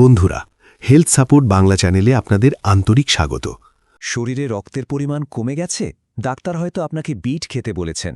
বন্ধুরা health support Bangla চ্যানেলে আপনাদের আন্তরিক স্বাগত। শরীরে রক্তের পরিমাণ কমে গেছে? ডাক্তার হয়তো আপনাকে বিট খেতে বলেছেন।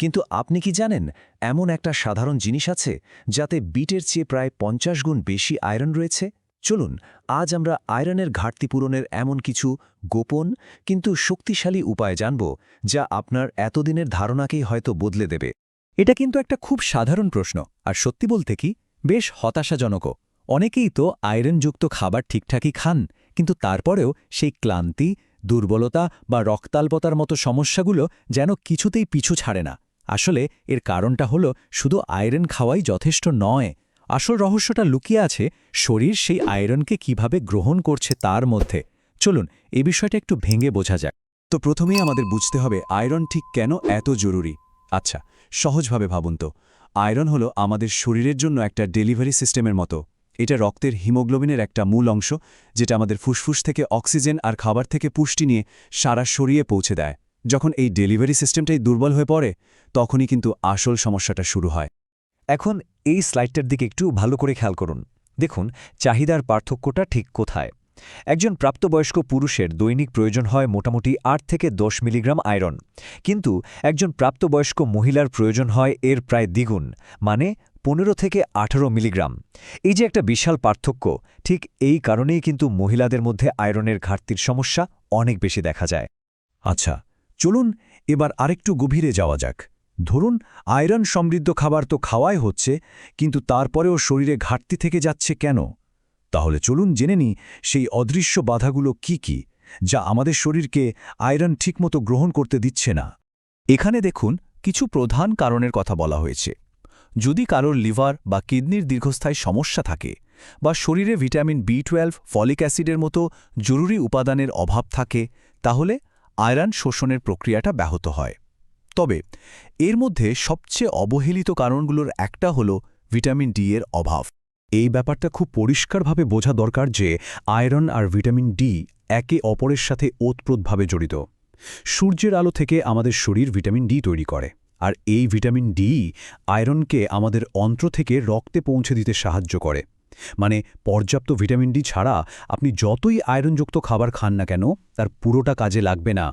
কিন্তু আপনি কি জানেন, এমন একটা সাধারণ জিনিস আছে যাতে বিটের চেয়ে প্রায় পঞ্চাশ গুণ বেশি আয়রন রয়েছে? চলুন, আজ আমরা আয়রনের ঘাটতি পূরণের এমন কিছু গোপন কিন্তু শক্তিশালী উপায় জানব যা আপনার এতদিনের ধারণাকেই হয়তো বদলে দেবে। এটা কিন্তু একটা খুব সাধারণ প্রশ্ন, আর সত্যি বলতে কি, বেশ হতাশাজনকও। অনেকেই তো আয়রনযুক্ত খাবার ঠিকঠাকই খান, কিন্তু তারপরেও সেই ক্লান্তি, দুর্বলতা বা রক্তাল্পতার মতো সমস্যাগুলো যেন কিছুতেই পিছু ছাড়ে না। আসলে এর কারণটা হলো শুধু আয়রন খাওয়াই যথেষ্ট নয়, আসল রহস্যটা লুকিয়ে আছে শরীর সেই আয়রনকে কীভাবে গ্রহণ করছে তার মধ্যে। চলুন, এ বিষয়টা একটু ভেঙে বোঝা যাক। তো প্রথমেই আমাদের বুঝতে হবে আয়রন ঠিক কেন এত জরুরি। আচ্ছা সহজভাবে ভাবুন তো, আয়রন হলো আমাদের শরীরের জন্য একটা ডেলিভারি সিস্টেমের মতো। এটা রক্তের হিমোগ্লোবিনের একটা মূল অংশ, যেটা আমাদের ফুসফুস থেকে অক্সিজেন আর খাবার থেকে পুষ্টি নিয়ে সারা শরীরে পৌঁছে দেয়। যখন এই ডেলিভারি সিস্টেমটাই দুর্বল হয়ে পড়ে, তখনই কিন্তু আসল সমস্যাটা শুরু হয়। এখন এই স্লাইডটার দিকে একটু ভালো করে খেয়াল করুন। দেখুন, চাহিদার পার্থক্যটা ঠিক কোথায়? একজন প্রাপ্তবয়স্ক পুরুষের দৈনিক প্রয়োজন হয় মোটামুটি আট থেকে দশ মিলিগ্রাম আয়রন। কিন্তু একজন প্রাপ্তবয়স্ক মহিলার প্রয়োজন হয় এর প্রায় দ্বিগুণ মানে পনেরো থেকে আঠারো মিলিগ্রাম। এই যে একটা বিশাল পার্থক্য, ঠিক এই কারণেই কিন্তু মহিলাদের মধ্যে আয়রনের ঘাটতির সমস্যা অনেক বেশি দেখা যায়। আচ্ছা চলুন এবার আরেকটু গভীরে যাওয়া যাক। ধরুন, আয়রন সমৃদ্ধ খাবার তো খাওয়াই হচ্ছে, কিন্তু তারপরেও শরীরে ঘাটতি থেকে যাচ্ছে কেন? তাহলে চলুন জেনে নিই সেই অদৃশ্য বাধাগুলো কি কি, যা আমাদের শরীরকে আয়রন ঠিকমতো গ্রহণ করতে দিচ্ছে না। এখানে দেখুন, কিছু প্রধান কারণের কথা বলা হয়েছে। যদি কারোর লিভার বা কিডনির দীর্ঘস্থায়ী সমস্যা থাকে বা শরীরে ভিটামিন বি টুয়েলভ ফলিক অ্যাসিডের মতো জরুরি উপাদানের অভাব থাকে, তাহলে আয়রন শোষণের প্রক্রিয়াটা ব্যাহত হয়। তবে এর মধ্যে সবচেয়ে অবহেলিত কারণগুলোর একটা হল ভিটামিন ডি এর অভাব। এই ব্যাপারটা খুব পরিষ্কারভাবে বোঝা দরকার যে আয়রন আর ভিটামিন ডি একে অপরের সাথে ওতপ্রোতভাবে জড়িত। সূর্যের আলো থেকে আমাদের শরীর ভিটামিন ডি তৈরি করে। আর এই ভিটামিন ডি আয়রনকে আমাদের অন্ত্র থেকে রক্তে পৌঁছে দিতে সাহায্য করে। মানে পর্যাপ্ত ভিটামিন ডি ছাড়া আপনি যতই আয়রনযুক্ত খাবার খান না কেন, তার পুরোটা কাজে লাগবে না।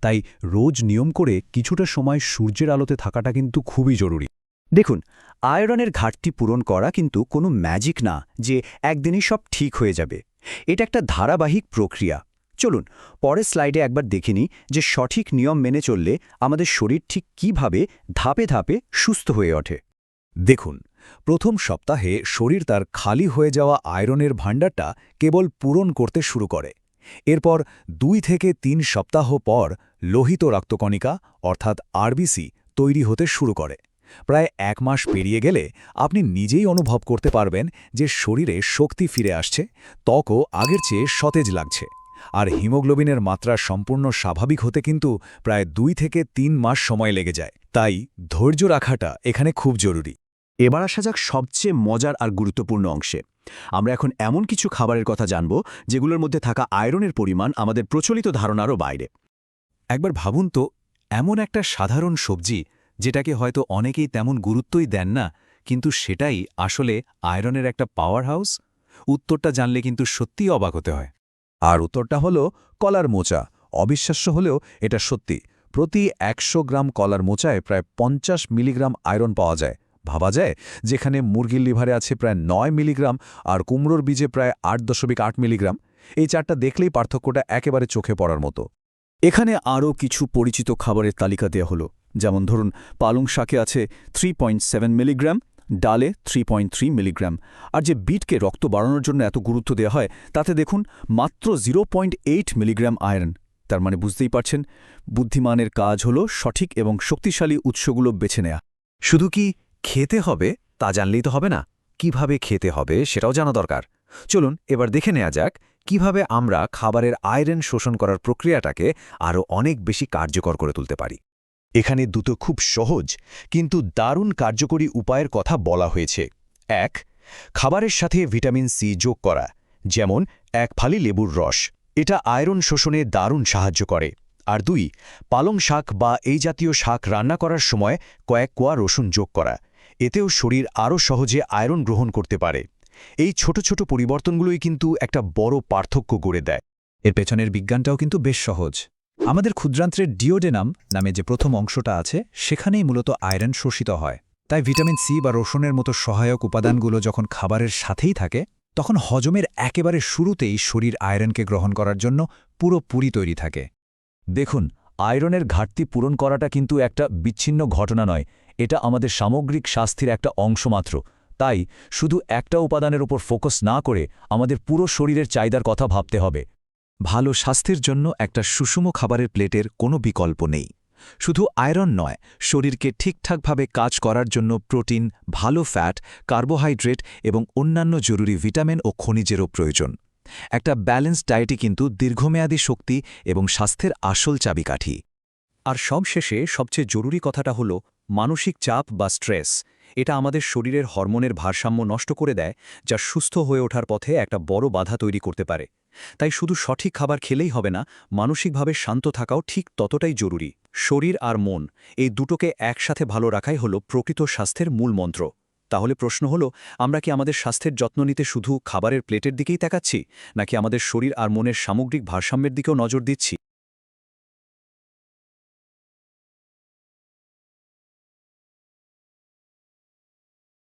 তাই রোজ নিয়ম করে কিছুটা সময় সূর্যের আলোতে থাকাটা কিন্তু খুবই জরুরি। দেখুন, আয়রনের ঘাটতি পূরণ করা কিন্তু কোনো ম্যাজিক না যে একদিনই সব ঠিক হয়ে যাবে। এটা একটা ধারাবাহিক প্রক্রিয়া। চলুন, পরের স্লাইডে একবার দেখিনি যে সঠিক নিয়ম মেনে চললে আমাদের শরীর ঠিক কীভাবে ধাপে ধাপে সুস্থ হয়ে ওঠে। দেখুন, প্রথম সপ্তাহে শরীর তার খালি হয়ে যাওয়া আয়রনের ভাণ্ডারটা কেবল পূরণ করতে শুরু করে। এরপর দুই থেকে তিন সপ্তাহ পর লোহিত রক্তকণিকা, অর্থাৎ আরবিসি, তৈরি হতে শুরু করে। প্রায় এক মাস পেরিয়ে গেলে আপনি নিজেই অনুভব করতে পারবেন যে শরীরে শক্তি ফিরে আসছে, ত্বকও আগের চেয়ে সতেজ লাগছে। আর হিমোগ্লোবিনের মাত্রা সম্পূর্ণ স্বাভাবিক হতে কিন্তু প্রায় দুই থেকে তিন মাস সময় লেগে যায়। তাই ধৈর্য রাখাটা এখানে খুব জরুরি। এবার আসা যাক সবচেয়ে মজার আর গুরুত্বপূর্ণ অংশে। আমরা এখন এমন কিছু খাবারের কথা জানব, যেগুলোর মধ্যে থাকা আয়রনের পরিমাণ আমাদের প্রচলিত ধারণারও বাইরে। একবার ভাবুন তো, এমন একটা সাধারণ সবজি যেটাকে হয়তো অনেকেই তেমন গুরুত্বই দেন না, কিন্তু সেটাই আসলে আয়রনের একটা পাওয়ার হাউস উত্তরটা জানলে কিন্তু সত্যিই অবাক হতে হয়। আর উত্তরটা হলো কলার মোচা। অবিশ্বাস্য হলেও এটা সত্যি। প্রতি একশো গ্রাম কলার মোচায় প্রায় পঞ্চাশ মিলিগ্রাম আয়রন পাওয়া যায়। ভাবা যায় যেখানে মুরগির লিভারে আছে প্রায় নয় মিলিগ্রাম আর কুমড়োর বীজে প্রায় আট দশমিক আট মিলিগ্রাম। এই চারটা দেখলেই পার্থক্যটা একেবারে চোখে পড়ার মতো। এখানে আরও কিছু পরিচিত খাবারের তালিকা দেওয়া হলো। যেমন ধরুন, পালং শাকে আছে থ্রি মিলিগ্রাম ডালে থ্রি মিলিগ্রাম। আর যে বিটকে রক্ত বাড়ানোর জন্য এত গুরুত্ব দেওয়া হয়, তাতে দেখুন মাত্র জিরো মিলিগ্রাম আয়রন। তার মানে বুঝতেই পারছেন, বুদ্ধিমানের কাজ হল সঠিক এবং শক্তিশালী উৎসগুলো বেছে নেয়া। শুধু কি খেতে হবে তা জানলেই তো হবে না? কীভাবে খেতে হবে সেটাও জানা দরকার। চলুন এবার দেখে নেওয়া যাক কীভাবে আমরা খাবারের আয়রন শোষণ করার প্রক্রিয়াটাকে আরও অনেক বেশি কার্যকর করে তুলতে পারি। এখানে দুটো খুব সহজ, কিন্তু দারুণ কার্যকরী উপায়ের কথা বলা হয়েছে। এক, খাবারের সাথে ভিটামিন সি যোগ করা, যেমন এক ফালি লেবুর রস। এটা আয়রন শোষণে দারুণ সাহায্য করে। আর দুই, পালং শাক বা এই জাতীয় শাক রান্না করার সময় কয়েক কোয়া রসুন যোগ করা। এতেও শরীর আরও সহজে আয়রন গ্রহণ করতে পারে। এই ছোট ছোট পরিবর্তনগুলোই কিন্তু একটা বড় পার্থক্য গড়ে দেয়। এর পেছনের বিজ্ঞানটাও কিন্তু বেশ সহজ। আমাদের ক্ষুদ্রান্ত্রের ডিওডেনাম নামে যে প্রথম অংশটা আছে, সেখানেই মূলত আয়রন শোষিত হয়। তাই ভিটামিন সি বা রসুনের মতো সহায়ক উপাদানগুলো যখন খাবারের সাথেই থাকে, তখন হজমের একেবারে শুরুতেই শরীর আয়রনকে গ্রহণ করার জন্য পুরোপুরি তৈরি থাকে। দেখুন, আয়রনের ঘাটতি পূরণ করাটা কিন্তু একটা বিচ্ছিন্ন ঘটনা নয়, এটা আমাদের সামগ্রিক স্বাস্থ্যের একটা অংশ মাত্র। তাই, শুধু একটা উপাদানের উপর ফোকাস না করে আমাদের পুরো শরীরের চাহিদার কথা ভাবতে হবে। ভালো স্বাস্থ্যের জন্য একটা সুষম খাবারের প্লেটের কোনো বিকল্প নেই। শুধু আয়রন নয়, শরীরকে ঠিকঠাকভাবে কাজ করার জন্য প্রোটিন, ভালো ফ্যাট, কার্বোহাইড্রেট এবং অন্যান্য জরুরি ভিটামিন ও খনিজেরও প্রয়োজন। একটা ব্যালেন্সড ডায়েটই কিন্তু দীর্ঘমেয়াদী শক্তি এবং স্বাস্থ্যের আসল চাবিকাঠি। আর সবশেষে সবচেয়ে জরুরি কথাটা হলো মানসিক চাপ বা স্ট্রেস, এটা আমাদের শরীরের হরমোনের ভারসাম্য নষ্ট করে দেয়, যা সুস্থ হয়ে ওঠার পথে একটা বড় বাধা তৈরি করতে পারে। তাই শুধু সঠিক খাবার খেলেই হবে না, মানসিকভাবে শান্ত থাকাও ঠিক ততটাই জরুরি। শরীর আর মন, এই দুটোকে একসাথে ভালো রাখাই হলো প্রকৃত স্বাস্থ্যের মূল মন্ত্র। তাহলে প্রশ্ন হলো, আমরা কি আমাদের স্বাস্থ্যের যত্ন নিতে শুধু খাবারের প্লেটের দিকেই তাকাচ্ছি, নাকি আমাদের শরীর আর মনের সামগ্রিক ভারসাম্যের দিকেও নজর দিচ্ছি?